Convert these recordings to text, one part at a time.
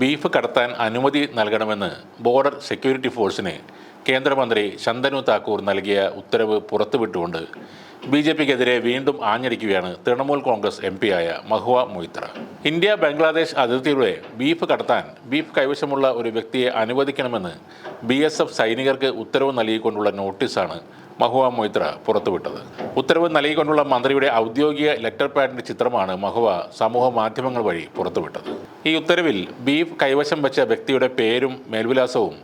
Beef കടത്താൻ അനുമതി നൽകണമെന്ന് ബോർഡർ സെക്യൂരിറ്റി ഫോഴ്സിന് കേന്ദ്രമന്ത്രി ശന്തനു താക്കൂർ നൽകിയ ഉത്തരവ് പുറത്തുവിട്ടുകൊണ്ട് ബി ജെ പിക്കെതിരെ വീണ്ടും ആഞ്ഞടിക്കുകയാണ് തൃണമൂൽ കോൺഗ്രസ് എം പിയായ മഹുവ മൊയ്ത്ര. ഇന്ത്യ ബംഗ്ലാദേശ് അതിർത്തിയിലൂടെ ബീഫ് കടത്താൻ ബീഫ് കൈവശമുള്ള ഒരു വ്യക്തിയെ അനുവദിക്കണമെന്ന് ബി എസ് എഫ് സൈനികർക്ക് ഉത്തരവ് നൽകിക്കൊണ്ടുള്ള നോട്ടീസാണ് മഹുവ മൊയ്ത്ര പുറത്തുവിട്ടത്. ഉത്തരവ് നൽകിക്കൊണ്ടുള്ള മന്ത്രിയുടെ ഔദ്യോഗിക ലെറ്റർ പാഡിന്റെ ചിത്രമാണ് മഹുവ സമൂഹ മാധ്യമങ്ങൾ വഴി പുറത്തുവിട്ടത്. ഈ ഉത്തരവിൽ ബീഫ് കൈവശം വെച്ച വ്യക്തിയുടെ പേരും മേൽവിലാസവും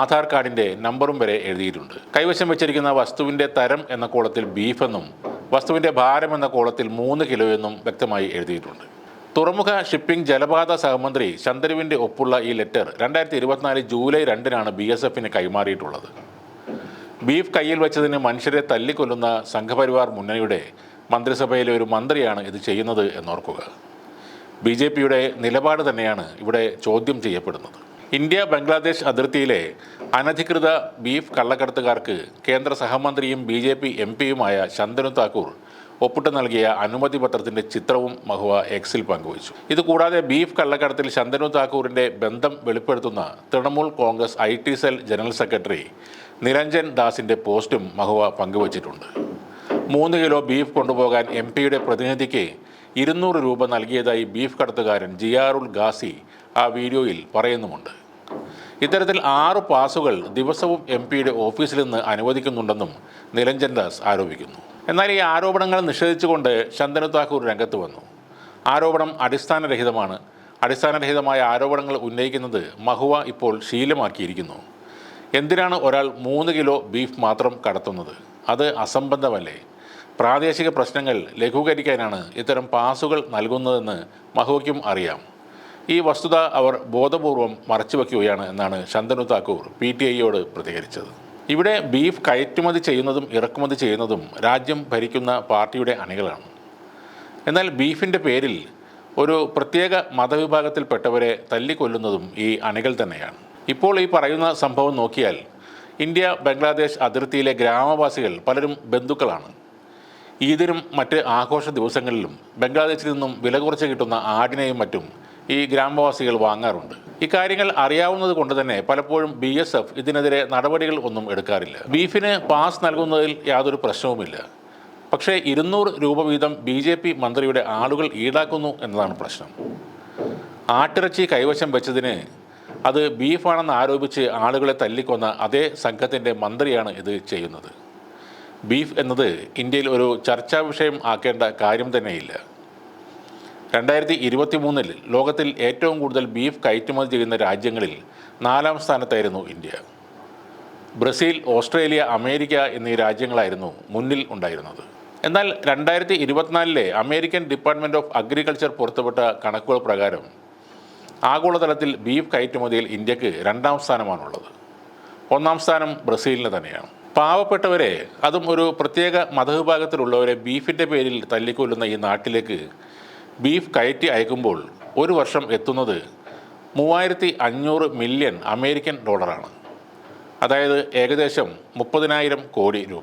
ആധാർ കാർഡിന്റെ നമ്പറും വരെ എഴുതിയിട്ടുണ്ട്. കൈവശം വെച്ചിരിക്കുന്ന വസ്തുവിന്റെ തരം എന്ന കോളത്തിൽ ബീഫ് എന്നും വസ്തുവിന്റെ ഭാരം എന്ന കോളത്തിൽ മൂന്ന് കിലോ എന്നും വ്യക്തമായി എഴുതിയിട്ടുണ്ട്. തുറമുഖ ഷിപ്പിംഗ് ജലപാത സഹമന്ത്രി ചന്ദ്രുവിന്റെ ഒപ്പുള്ള ഈ ലെറ്റർ രണ്ടായിരത്തി ഇരുപത്തിനാല് ജൂലൈ രണ്ടിനാണ് ബി എസ് എഫിന് കൈമാറിയിട്ടുള്ളത്. ബീഫ് കയ്യിൽ വെച്ചതിന് മനുഷ്യരെ തല്ലിക്കൊല്ലുന്ന സംഘപരിവാർ മുന്നണിയുടെ മന്ത്രിസഭയിലെ ഒരു മന്ത്രിയാണ് ഇത് ചെയ്യുന്നത് എന്നോർക്കുക. ബി ജെ പിയുടെ നിലപാട് തന്നെയാണ് ഇവിടെ ചോദ്യം ചെയ്യപ്പെടുന്നത്. ഇന്ത്യ ബംഗ്ലാദേശ് അതിർത്തിയിലെ അനധികൃത ബീഫ് കള്ളക്കടത്തുകാർക്ക് കേന്ദ്ര സഹമന്ത്രിയും ബി ജെ പി എം പിയുമായ ശന്തനു താക്കൂർ ഒപ്പിട്ട് നൽകിയ അനുമതി പത്രത്തിന്റെ ചിത്രവും മഹുവ എക്സിൽ പങ്കുവച്ചു. ഇതുകൂടാതെ ബീഫ് കള്ളക്കടത്തിൽ ശന്തനു താക്കൂറിന്റെ ബന്ധം വെളിപ്പെടുത്തുന്ന Trinamool Congress I T cell general secretary Niranjan ദാസിന്റെ പോസ്റ്റും മഹുവ പങ്കുവച്ചിട്ടുണ്ട്. മൂന്ന് കിലോ ബീഫ് കൊണ്ടുപോകാൻ എം പിയുടെ പ്രതിനിധിക്ക് ഇരുന്നൂറ് രൂപ നൽകിയതായി ബീഫ് കടത്തുകാരൻ ജിയാറുൽ ഗാസി ആ വീഡിയോയിൽ പറയുന്നുമുണ്ട്. ഇത്തരത്തിൽ ആറ് പാസുകൾ ദിവസവും എം പിയുടെ ഓഫീസിൽ നിന്ന് അനുവദിക്കുന്നുണ്ടെന്നും നിരഞ്ജൻ ദാസ് ആരോപിക്കുന്നു. എന്നാൽ ഈ ആരോപണങ്ങൾ നിഷേധിച്ചുകൊണ്ട് ശന്തനു താക്കൂർ രംഗത്ത് വന്നു. ആരോപണം അടിസ്ഥാനരഹിതമാണ്. അടിസ്ഥാനരഹിതമായ ആരോപണങ്ങൾ ഉന്നയിക്കുന്നത് മഹുവ ഇപ്പോൾ ശീലമാക്കിയിരിക്കുന്നു. എന്തിനാണ് ഒരാൾ മൂന്ന് കിലോ ബീഫ് മാത്രം കടത്തുന്നത്? അത് അസംബന്ധമല്ലേ? പ്രാദേശിക പ്രശ്നങ്ങൾ ലഘൂകരിക്കാനാണ് ഇത്തരം പാസുകൾ നൽകുന്നതെന്ന് മഹുവയ്ക്കും അറിയാം. ഈ വസ്തുത അവർ ബോധപൂർവം മറച്ചുവെക്കുകയാണ് എന്നാണ് ശന്തനു താക്കൂർ പി ടി ഐയോട് പ്രതികരിച്ചത്. ഇവിടെ ബീഫ് കയറ്റുമതി ചെയ്യുന്നതും ഇറക്കുമതി ചെയ്യുന്നതും രാജ്യം ഭരിക്കുന്ന പാർട്ടിയുടെ അണികളാണ്. എന്നാൽ ബീഫിന്റെ പേരിൽ ഒരു പ്രത്യേക മതവിഭാഗത്തിൽപ്പെട്ടവരെ തല്ലിക്കൊല്ലുന്നതും ഈ അണികൾ തന്നെയാണ്. ഇപ്പോൾ ഈ പറയുന്ന സംഭവം നോക്കിയാൽ ഇന്ത്യ ബംഗ്ലാദേശ് അതിർത്തിയിലെ ഗ്രാമവാസികൾ പലരും ബന്ധുക്കളാണ്. ഈദിനും മറ്റ് ആഘോഷ ദിവസങ്ങളിലും ബംഗ്ലാദേശിൽ നിന്നും വില കുറച്ച് കിട്ടുന്ന ആടിനെയും മറ്റും ഈ ഗ്രാമവാസികൾ വാങ്ങാറുണ്ട്. ഇക്കാര്യങ്ങൾ അറിയാവുന്നത് കൊണ്ട് തന്നെ പലപ്പോഴും ബി എസ് എഫ് ഇതിനെതിരെ നടപടികൾ ഒന്നും എടുക്കാറില്ല. ബീഫിന് പാസ് നൽകുന്നതിൽ യാതൊരു പ്രശ്നവുമില്ല. പക്ഷേ ഇരുന്നൂറ് രൂപ വീതം ബി ജെ പി മന്ത്രിയുടെ ആളുകൾ ഈടാക്കുന്നു എന്നതാണ് പ്രശ്നം. ആട്ടിറച്ചി കൈവശം വെച്ചതിന് അത് ബീഫാണെന്ന് ആരോപിച്ച് ആളുകളെ തല്ലിക്കൊന്ന അതേ സംഘത്തിന്റെ മന്ത്രിയാണ് ഇത് ചെയ്യുന്നത്. ബീഫ് എന്നത് ഇന്ത്യയിൽ ഒരു ചർച്ചാ വിഷയം ആക്കേണ്ട കാര്യം തന്നെയില്ല. രണ്ടായിരത്തി ഇരുപത്തി മൂന്നിൽ ലോകത്തിൽ ഏറ്റവും കൂടുതൽ ബീഫ് കയറ്റുമതി ചെയ്യുന്ന രാജ്യങ്ങളിൽ നാലാം സ്ഥാനത്തായിരുന്നു ഇന്ത്യ. ബ്രസീൽ ഓസ്ട്രേലിയ അമേരിക്ക എന്നീ രാജ്യങ്ങളായിരുന്നു മുന്നിൽ ഉണ്ടായിരുന്നത്. എന്നാൽ രണ്ടായിരത്തി ഇരുപത്തിനാലിലെ അമേരിക്കൻ ഡിപ്പാർട്ട്മെന്റ് ഓഫ് അഗ്രികൾച്ചർ പുറത്തുവിട്ട കണക്കുകൾ പ്രകാരം ആഗോളതലത്തിൽ ബീഫ് കയറ്റുമതിയിൽ ഇന്ത്യയ്ക്ക് രണ്ടാം സ്ഥാനമാണുള്ളത്. ഒന്നാം സ്ഥാനം ബ്രസീലിന് തന്നെയാണ്. പാവപ്പെട്ടവരെ അതും ഒരു പ്രത്യേക മതവിഭാഗത്തിലുള്ളവരെ ബീഫിന്റെ പേരിൽ തല്ലിക്കൊല്ലുന്ന ഈ നാട്ടിലേക്ക് ബീഫ് കയറ്റി അയക്കുമ്പോൾ ഒരു വർഷം എത്തുന്നത് മൂവായിരത്തി അഞ്ഞൂറ് മില്യൺ അമേരിക്കൻ ഡോളറാണ്. അതായത് ഏകദേശം മുപ്പതിനായിരം കോടി രൂപ.